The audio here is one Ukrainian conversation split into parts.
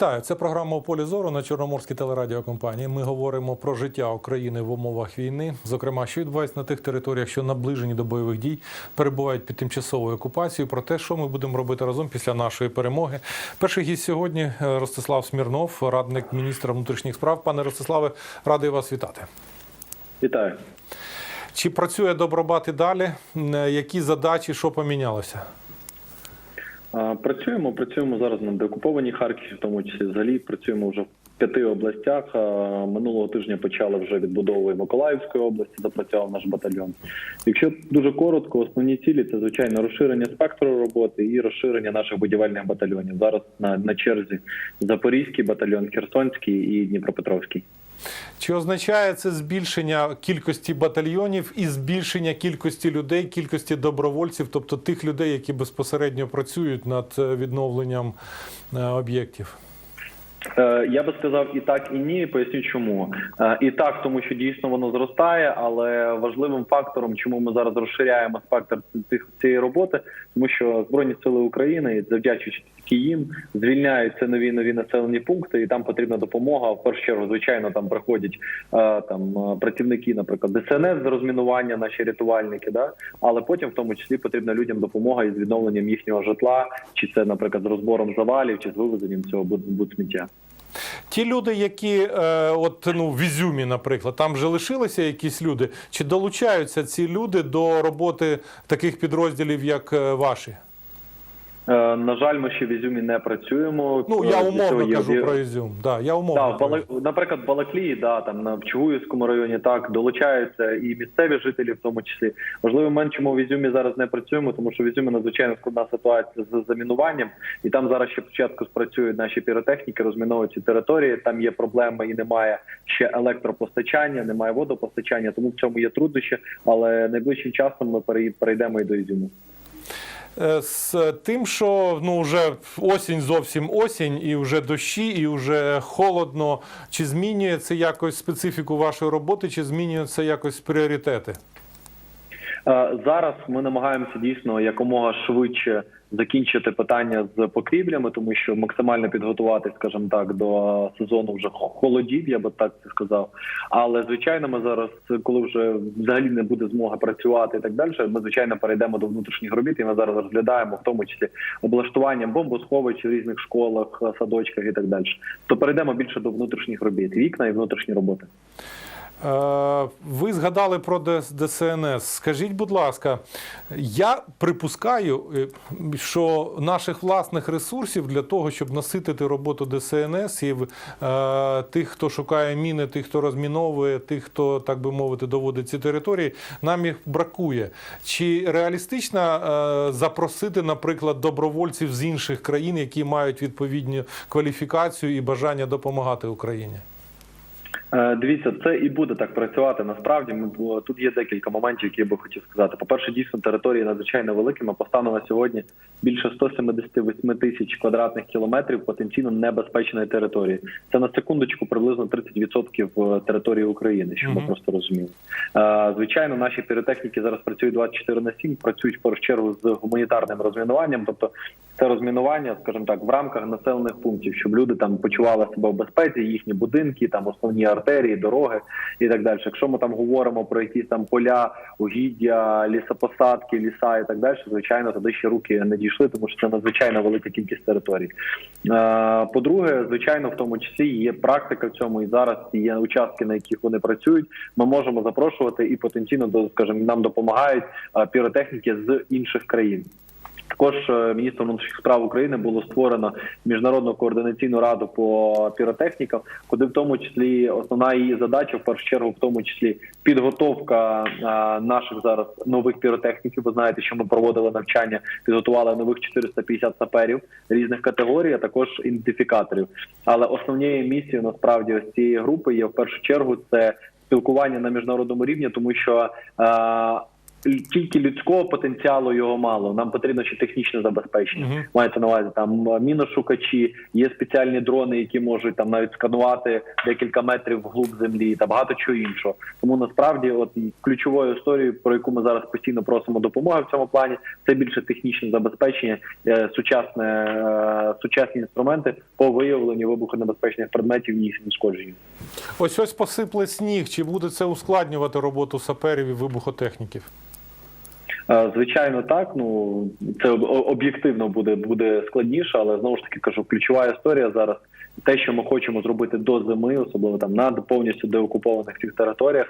Вітаю, це програма «У полі зору на Чорноморській телерадіокомпанії. Ми говоримо про життя України в умовах війни, зокрема, що відбувається на тих територіях, що наближені до бойових дій, перебувають під тимчасовою окупацією. Про те, що ми будемо робити разом після нашої перемоги. Перший гість сьогодні Ростислав Смірнов, радник міністра внутрішніх справ. Пане Ростиславе, радий вас вітати. Вітаю. Чи працює Добробат і далі? Е, Які задачі, що помінялося? Працюємо, працюємо зараз на деокупованій Харківській, в тому числі взагалі працюємо вже в п'яти областях. Минулого тижня почали вже відбудову Миколаївської області, запрацював наш батальйон. Якщо дуже коротко, основні цілі це звичайно розширення спектру роботи і розширення наших будівельних батальйонів. Зараз на, на черзі Запорізький батальйон, Херсонський і Дніпропетровський. Чи означає це збільшення кількості батальйонів і збільшення кількості людей, кількості добровольців, тобто тих людей, які безпосередньо працюють над е, відновленням е, об'єктів? Е, Я би сказав і так, і ні. Поясню, чому Е, і так, тому що дійсно воно зростає, але важливим фактором, чому ми зараз розширяємо спектр цих цієї роботи, тому що збройні сили України, завдячуючи тільки їм, звільняються нові нові населені пункти, і там потрібна допомога. В першу чергу, звичайно, там приходять е, там працівники, наприклад, ДСНС з розмінування, наші рятувальники, да але потім, в тому числі, потрібна людям допомога із відновленням їхнього житла, чи це, наприклад, з розбором завалів, чи з вивезенням цього будсміття. Ті люди, які е, от ну в Ізюмі, наприклад, там вже лишилися якісь люди, чи долучаються ці люди до роботи таких підрозділів, як е, ваші? Е, На жаль, ми ще в Ізюмі не працюємо. Ну Е, я цього умовно є кажу про Ізюм. Да, я умовно Да. Бала... наприклад, в Балаклії, да, там на Чугуївському районі так долучаються і місцеві жителі, в тому числі. Важливий момент, чому в Ізюмі зараз не працюємо, тому що в Ізюмі надзвичайно складна ситуація з замінуванням, і там зараз ще спочатку спрацюють наші піротехніки, розміновують ці території. Там є проблеми і немає ще електропостачання, немає водопостачання, тому в цьому є труднощі. Але найближчим часом ми перей- перейдемо і до Ізюму. Е, з тим, що ну вже осінь зовсім осінь, і вже дощі, і вже холодно. Чи змінює це якось специфіку вашої роботи, чи змінює це якось пріоритети? Е, Зараз ми намагаємося дійсно якомога швидше закінчити питання з покрівлями, тому що максимально підготувати, скажімо так, до сезону вже холодів, я би так це сказав. Але звичайно, ми зараз, коли вже взагалі не буде змоги працювати і так далі, ми звичайно перейдемо до внутрішніх робіт. І ми зараз розглядаємо в тому числі облаштування бомбосховищ в різних школах, садочках і так далі. То перейдемо більше до внутрішніх робіт, вікна і внутрішні роботи. Е, Ви згадали про ДС- ДСНС. Скажіть, будь ласка, я припускаю, е, що наших власних ресурсів для того, щоб наситити роботу ДСНС і е, тих, хто шукає міни, тих, хто розміновує, тих, хто так би мовити, доводить ці території, нам їх бракує. Чи реалістично запросити, наприклад, добровольців з інших країн, які мають відповідну кваліфікацію і бажання допомагати Україні? Е, Дивіться, це і буде так працювати. Насправді ми тут є декілька моментів, які я би хотів сказати. По перше, дійсно території надзвичайно великими. Постану на сьогодні більше 178 тисяч квадратних кілометрів потенційно небезпечної території. Це на секундочку приблизно 30% території України, щоб ми просто розуміли. Е, Звичайно, наші піротехніки зараз працюють 24 на 7, працюють першу чергу з гуманітарним розмінуванням, тобто це розмінування, скажімо так, в рамках населених пунктів, щоб люди там почували себе в безпеці, їхні будинки, там основні артерії, дороги і так далі. Якщо ми там говоримо про якісь там поля, угіддя, лісопосадки, ліса і так далі, звичайно, туди ще руки не дійшли, тому що це надзвичайно велика кількість територій. Е, По-друге, звичайно, в тому числі є практика в цьому, і зараз є участки, на яких вони працюють. Ми можемо запрошувати і потенційно скажімо, нам допомагають е, піротехніки з інших країн. Також е, міністром внутрішніх справ України було створено міжнародну координаційну раду по піротехнікам, куди в тому числі основна її задача, в першу чергу, в тому числі підготовка наших зараз нових піротехніків. Ви знаєте, що ми проводили навчання, підготували нових 450 саперів різних категорій, а також ідентифікаторів. Але основнією місією насправді ось цієї групи є в першу чергу це спілкування на міжнародному рівні, тому що. Тільки людського потенціалу його мало. Нам потрібно ще технічне забезпечення. Мгм. Мається на увазі там міношукачі, є спеціальні дрони, які можуть там навіть сканувати декілька метрів вглуб землі та багато чого іншого. Тому насправді, от ключовою історією, про яку ми зараз постійно просимо допомоги в цьому плані, це більше технічне забезпечення, е, сучасне е, сучасні інструменти по виявленню вибухонебезпечних предметів і їх знешкодженню. Ось ось посипле сніг. Чи буде це ускладнювати роботу саперів і вибухотехніків? Е, Звичайно, так. Ну це об'єктивно буде буде складніше, але знову ж таки кажу, ключова історія зараз. Те, що ми хочемо зробити до зими, особливо там на повністю деокупованих цих територіях,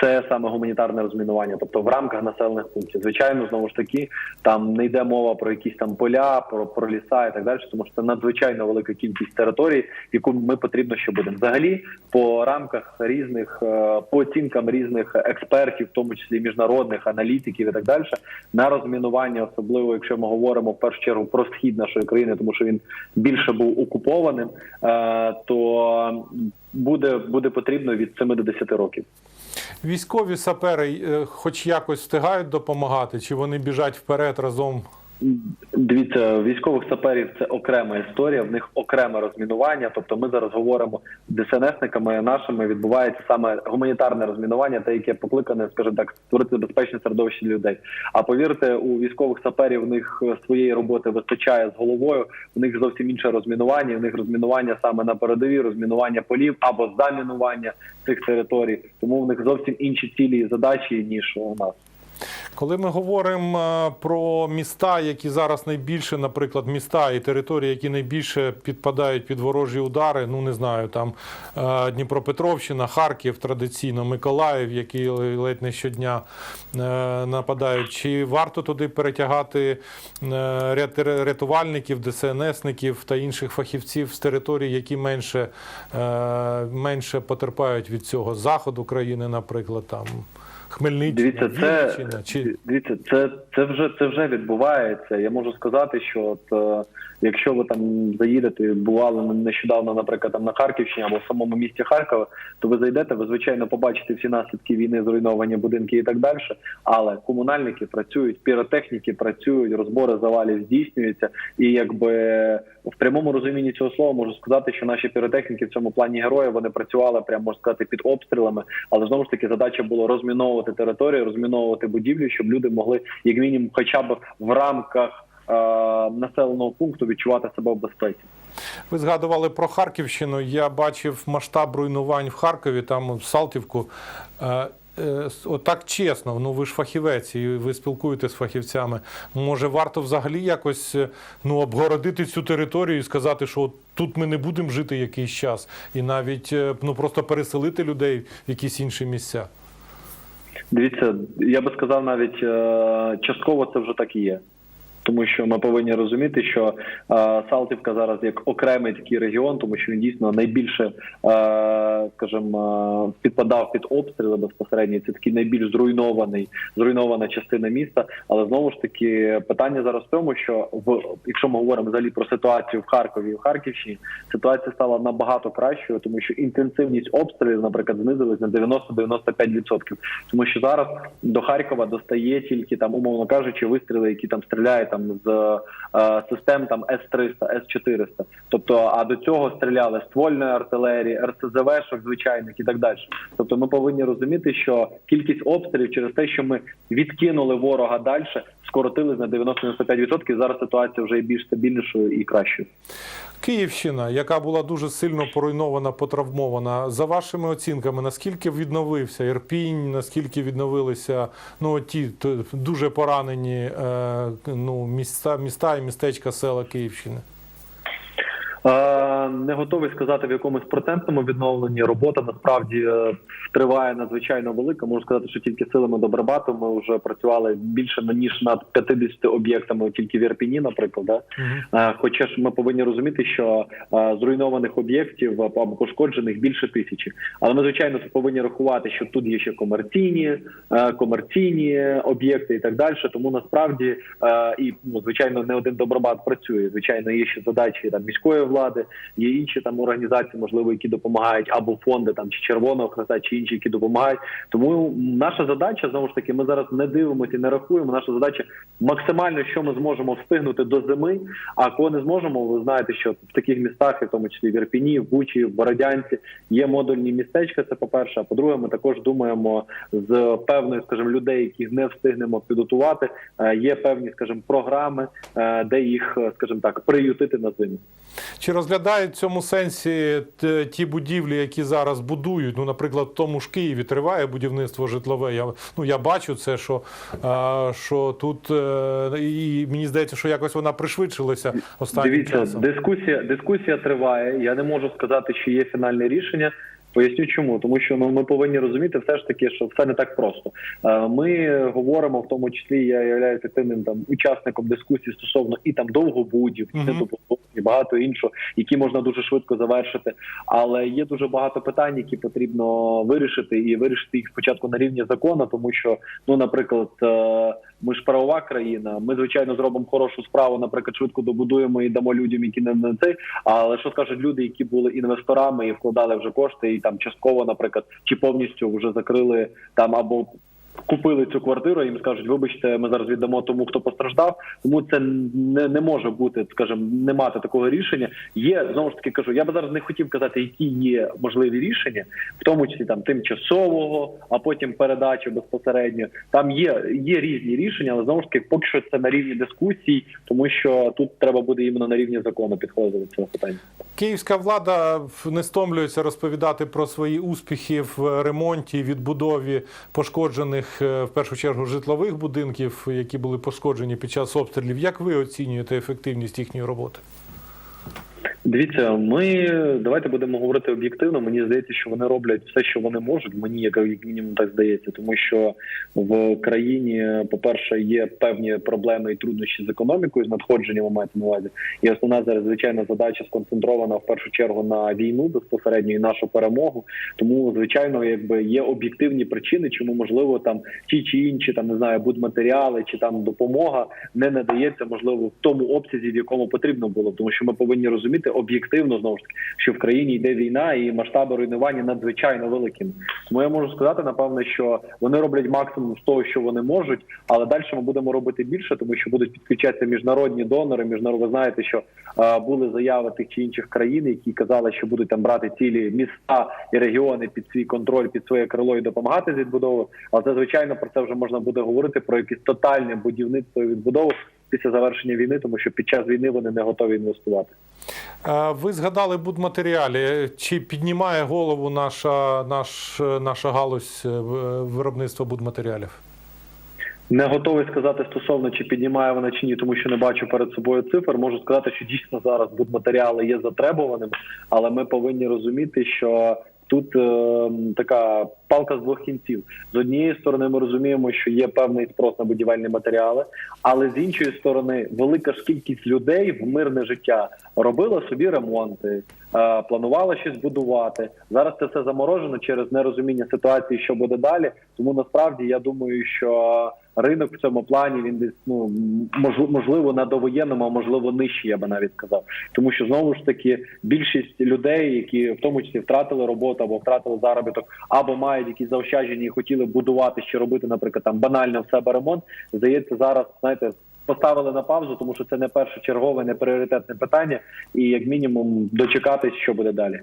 це саме гуманітарне розмінування, тобто в рамках населених пунктів. Звичайно, знову ж таки, там не йде мова про якісь там поля, про, про ліса і так далі, тому що це надзвичайно велика кількість територій, яку ми потрібно ще будемо. Взагалі, по рамках різних е, по оцінкам різних експертів, в тому числі міжнародних аналітиків і так далі, на розмінування, особливо якщо ми говоримо в першу чергу про схід нашої країни, тому що він більше був окупованим, е, то буде, буде потрібно від 7 до 10 років. Військові сапери е, хоч якось встигають допомагати, чи вони біжать вперед разом? Дивіться, військових саперів це окрема історія, в них окреме розмінування. Тобто, ми зараз говоримо ДСНСниками нашими відбувається саме гуманітарне розмінування, те, яке покликане, скажімо так, створити безпечне середовище для людей. А повірте, у військових саперів в них своєї роботи вистачає з головою. У них зовсім інше розмінування. У них розмінування саме на передовій, розмінування полів або замінування цих територій. Тому в них зовсім інші цілі і задачі ніж у нас. Коли ми говоримо е, про міста, які зараз найбільше, наприклад, міста і території, які найбільше підпадають під ворожі удари, ну не знаю, там е, Дніпропетровщина, Харків, традиційно, Миколаїв, які ледь не щодня е, нападають. Чи варто туди перетягати рятувальників, ДСНСників та інших фахівців з територій, які менше, менше потерпають від цього заходу країни, наприклад, там Хмельниччина, Дивіться, це чи дивіться, це, це вже це вже відбувається. Я можу сказати, що от е, якщо ви там заїдете, бували нещодавно, наприклад, там на Харківщині або в самому місті Харкова, то ви зайдете, ви звичайно побачите всі наслідки війни, зруйновані будинки і так далі. Але комунальники працюють, піротехніки працюють, розбори завалів здійснюються, і якби в прямому розумінні цього слова можу сказати, що наші піротехніки в цьому плані герої вони працювали прямо можна сказати під обстрілами, але знову ж таки задача була розміновувати територію, розміновувати будівлі, щоб люди могли як мінімум, хоча б в рамках населеного пункту відчувати себе в безпеці. Ви згадували про Харківщину. Я бачив масштаб руйнувань в Харкові, там в Салтівку. Е, е, Отак чесно, ну ви ж фахівець, і ви спілкуєтесь з фахівцями. Може, варто взагалі якось е, ну, обгородити цю територію і сказати, що от тут ми не будемо жити якийсь час, і навіть е, ну просто переселити людей в якісь інші місця. Дивіться, я би сказав, навіть е, частково це вже так і є. Тому що ми повинні розуміти, що Салтівка зараз як окремий такий регіон, тому що він дійсно найбільше, е, скажімо, е, підпадав під обстріли безпосередньо. Це такий найбільш зруйнований, зруйнована частина міста. Але знову ж таки, питання зараз в тому, що в якщо ми говоримо взагалі про ситуацію в Харкові і в Харківщині, ситуація стала набагато кращою, тому що інтенсивність обстрілів, наприклад, знизилась на 90-95%. Тому що зараз до Харкова достає тільки там, умовно кажучи, вистріли, які там стріляють з е, систем там С-300, С-400. Тобто, а до цього стріляли ствольної артилерії, РСЗВ-шок звичайних і так далі. Тобто, ми повинні розуміти, що кількість обстрілів через те, що ми відкинули ворога далі, скоротились на 90-95%. Зараз ситуація вже є більш стабільнішою і кращою. Київщина, яка була дуже сильно поруйнована, потравмована. За вашими оцінками, наскільки відновився Ірпінь, наскільки відновилися ну ті дуже поранені е, ну, міста, міста і містечка села Київщини? Е, Не готовий сказати в якомусь процентному відновленні. Робота насправді е, триває надзвичайно велика. Можу сказати, що тільки силами Добробату ми вже працювали більше ніж над 50 об'єктами тільки в Ірпіні, наприклад. Да? Е, Хоча ж ми повинні розуміти, що зруйнованих об'єктів або пошкоджених більше тисячі. Але ми звичайно повинні рахувати, що тут є ще комерційні, комерційні об'єкти і так далі. Тому насправді і ну, звичайно не один добробат працює. Звичайно, є ще задачі там міської влади, Є інші там організації, можливо, які допомагають, або фонди там чи Червоного Хреста, чи інші, які допомагають. Тому наша задача знову ж таки, ми зараз не дивимося і не рахуємо. Наша задача максимально, що ми зможемо встигнути до зими. А коли не зможемо, ви знаєте, що в таких містах, і в тому числі в Ірпіні, в Бучі, в Бородянці, є модульні містечка. Це по перше. А по-друге, ми також думаємо з певною, скажімо, людей, яких не встигнемо підготувати. е, Є певні, скажімо, програми, е, де їх, е, скажімо так, приютити на зиму. Чи розглядають в цьому сенсі ті будівлі, які зараз будують? Ну, наприклад, в тому ж Києві триває будівництво житлове. Я ну я бачу це, що, а, що тут е, і мені здається, що якось вона пришвидшилася останнім Дивіться, часом. дискусія дискусія триває. Я не можу сказати, що є фінальне рішення. Поясню, чому тому, що ну ми повинні розуміти, все ж таки, що все не так просто. Е, Ми говоримо, в тому числі я являюся активним там учасником дискусії стосовно і там довгобудів, і Мгм. недобудов, і багато іншого, які можна дуже швидко завершити. Але є дуже багато питань, які потрібно вирішити, і вирішити їх спочатку на рівні закону, тому що, ну, наприклад, е, ми ж правова країна. Ми звичайно зробимо хорошу справу, наприклад, швидко добудуємо і дамо людям, які не на це. Але що скажуть люди, які були інвесторами і вкладали вже кошти, і там частково, наприклад, чи повністю вже закрили там або. Купили цю квартиру, їм скажуть, вибачте, ми зараз віддамо тому, хто постраждав. Тому це не, не може бути, скажімо, не мати такого рішення. Є знову ж таки кажу, я би зараз не хотів казати, які є можливі рішення, в тому числі там тимчасового, а потім передачі безпосередньо. Там є, є різні рішення, але знову ж таки, поки що це на рівні дискусій, тому що тут треба буде іменно на рівні закону підходити до цього питання. Київська влада не стомлюється розповідати про свої успіхи в ремонті, відбудові пошкоджених е, в першу чергу житлових будинків, які були пошкоджені під час обстрілів. Як ви оцінюєте ефективність їхньої роботи? Дивіться, ми давайте будемо говорити об'єктивно. Мені здається, що вони роблять все, що вони можуть. Мені як мінімум так здається, тому що в країні, по-перше, є певні проблеми і труднощі з економікою, з надходженням ви маєте на увазі. І основна зараз звичайна задача сконцентрована в першу чергу на війну безпосередньо і нашу перемогу. Тому, звичайно, якби є об'єктивні причини, чому можливо там ті чи інші там не знаю, будматеріали чи там допомога не надається, можливо, в тому обсязі, в якому потрібно було, тому що ми повинні розуміти об'єктивно знову ж таки, що в країні йде війна і масштаби руйнування надзвичайно великими. Тому я можу сказати, напевно, що вони роблять максимум з того, що вони можуть, але далі ми будемо робити більше, тому що будуть підключатися міжнародні донори. Міжнарод, ви знаєте, що е, були заяви тих чи інших країн, які казали, що будуть там брати цілі міста і регіони під свій контроль, під своє крило і допомагати з відбудовою. Але це звичайно про це вже можна буде говорити про якесь тотальне будівництво і відбудову після завершення війни, тому що під час війни вони не готові інвестувати. Е, Ви згадали будматеріалі. Чи піднімає голову наша, наш, наша галузь е, виробництва будматеріалів? Не готовий сказати стосовно чи піднімає вона чи ні, тому що не бачу перед собою цифр. Можу сказати, що дійсно зараз будматеріали є затребуваними, але ми повинні розуміти, що тут е, така палка з двох кінців. З однієї сторони, ми розуміємо, що є певний спрос на будівельні матеріали, але з іншої сторони, велика ж кількість людей в мирне життя робила собі ремонти, е, планувала щось будувати. Зараз це все заморожено через нерозуміння ситуації, що буде далі. Тому насправді я думаю, що ринок в цьому плані він десь ну можливо, на довоєнному, а можливо нижчий, я би навіть сказав. Тому що знову ж таки більшість людей, які в тому числі втратили роботу або втратили заробіток, або мають якісь заощадження і хотіли будувати чи робити, наприклад, там банально в себе ремонт, здається, зараз знаєте. Поставили на паузу, тому що це не першочергове, не пріоритетне питання, і як мінімум дочекатись, що буде далі.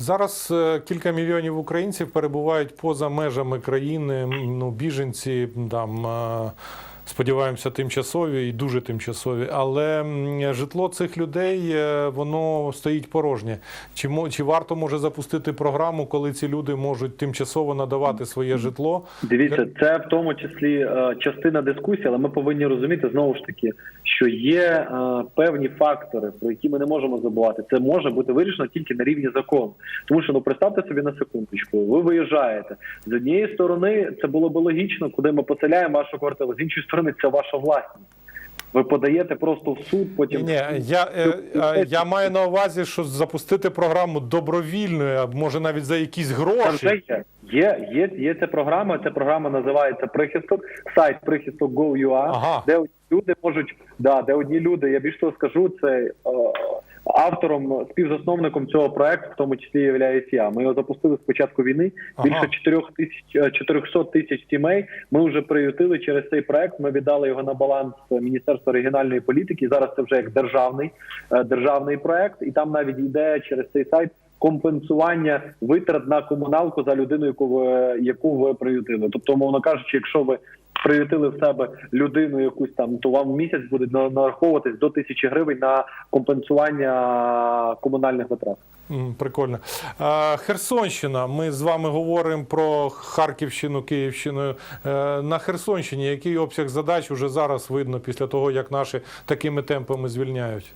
Зараз е, кілька мільйонів українців перебувають поза межами країни. Ну, біженці там. Сподіваємося, тимчасові і дуже тимчасові, але житло цих людей е, воно стоїть порожнє. Чи чи варто може запустити програму, коли ці люди можуть тимчасово надавати своє житло? Дивіться, це в тому числі е, частина дискусії, але ми повинні розуміти знову ж таки, що є е, певні фактори, про які ми не можемо забувати. Це може бути вирішено тільки на рівні закону. Тому що ну представте собі на секундочку, ви виїжджаєте з однієї сторони, це було б логічно, куди ми поселяємо вашу квартиру. З іншої сторони, це ваша власність. Ви подаєте просто в суд, потім Ні, я, е, я маю на увазі, що запустити програму добровільною, а може навіть за якісь гроші. є. Є, є, є ця програма. Ця програма називається Прихисток, сайт прихисток.gov.ua, Ага. де люди можуть, да, де одні люди, я більше того скажу, це е, Автором, співзасновником цього проекту, в тому числі являюсь я. Ми його запустили з початку війни. Ага. Більше 4 тисяч е, 400 тисяч сімей. Ми вже приютили через цей проект. Ми віддали його на баланс Міністерства регіональної політики. Зараз це вже як державний е, державний проект, і там навіть йде через цей сайт. Компенсування витрат на комуналку за людину, яку ви яку ви приютили. Тобто, умовно кажучи, якщо ви приютили в себе людину якусь там, то вам в місяць буде на- нараховуватись до тисячі гривень на компенсування комунальних витрат. Прикольно. Херсонщина. Ми з вами говоримо про Харківщину, Київщину. Е, На Херсонщині який обсяг задач уже зараз видно після того, як наші такими темпами звільняють?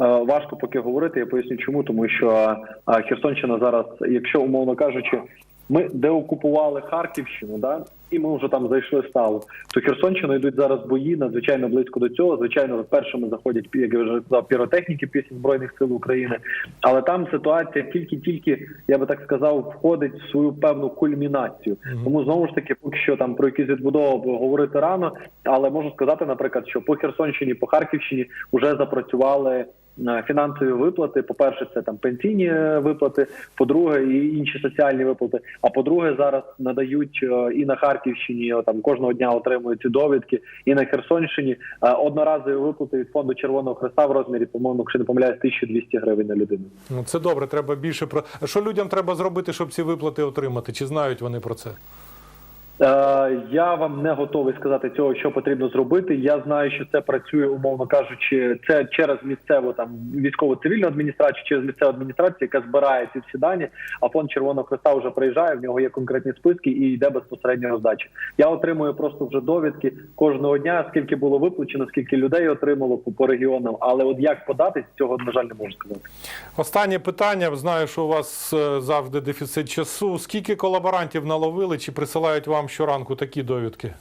Е, Важко поки говорити. Я поясню, чому тому, що е, Херсонщина зараз, якщо умовно кажучи, ми деокупували Харківщину, да і ми вже там зайшли стало. То Херсонщина йдуть зараз бої надзвичайно близько до цього. Звичайно, першими заходять як я вже сказав, піротехніки після збройних сил України. Але там ситуація тільки-тільки, я би так сказав, входить в свою певну кульмінацію. Тому знову ж таки, поки що там про якісь відбудову говорити рано, але можу сказати, наприклад, що по Херсонщині, по Харківщині вже запрацювали. Е, Фінансові виплати, по-перше, це там пенсійні е, виплати, по-друге, і інші соціальні виплати. А по-друге, зараз надають е, і на Харківщині там кожного дня отримують ці довідки, і на Херсонщині одноразові виплати від фонду Червоного Хреста в розмірі, по-моєму, якщо не помиляюсь, 1200 гривень на людину. Ну, це добре, треба більше про. Що людям треба зробити, щоб ці виплати отримати? Чи знають вони про це? Е, я вам не готовий сказати цього, що потрібно зробити. Я знаю, що це працює, умовно кажучи, це через місцеву там військово цивільну адміністрацію, через місцеву адміністрацію, яка збирає ці всі дані. А фонд Червоного Хреста вже приїжджає. В нього є конкретні списки і йде безпосередньо роздача. Я отримую просто вже довідки кожного дня, скільки було виплачено, скільки людей отримало по, по регіонам. Але от як податись, цього на жаль не можу сказати. Останнє питання. Знаю, що у вас е, завжди дефіцит часу. Скільки колаборантів наловили чи присилають вам щоранку такі довідки?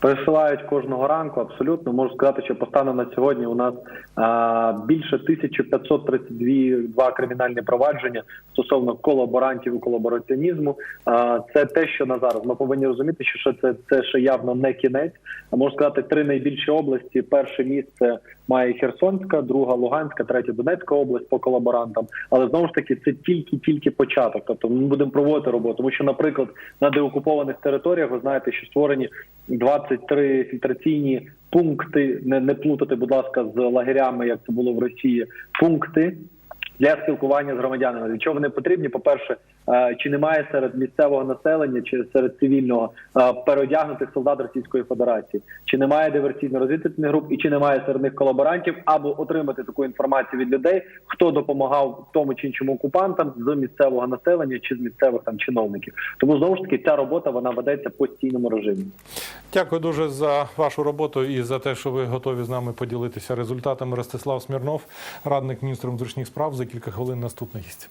Присилають кожного ранку. Абсолютно можу сказати, що по стану на сьогодні у нас а, більше 1532 два кримінальні провадження стосовно колаборантів і колабораціонізму. А, це те, що на зараз ми повинні розуміти, що це, це ще явно не кінець. А можу сказати, три найбільші області. Перше місце має Херсонська, друга Луганська, третя Донецька область по колаборантам. Але знову ж таки, це тільки-тільки початок. Тобто ми будемо проводити роботу. Тому що, наприклад, на деокупованих територіях ви знаєте, що створені 23 фільтраційні пункти. Не, не плутати, будь ласка, з лагерями, як це було в Росії. Пункти. Для спілкування з громадянами для чого вони потрібні? По перше, чи немає серед місцевого населення чи серед цивільного е, переодягнутих солдат Російської Федерації, чи немає диверсійно-розвідувальних груп, і чи немає серед них колаборантів, або отримати таку інформацію від людей, хто допомагав тому чи іншому окупантам з місцевого населення чи з місцевих там чиновників. Тому знову ж таки ця робота вона ведеться в постійному режимі. Дякую дуже за вашу роботу і за те, що ви готові з нами поділитися результатами. Ростислав Смірнов, радник міністра внутрішніх справ. За кілька хвилин наступний гість.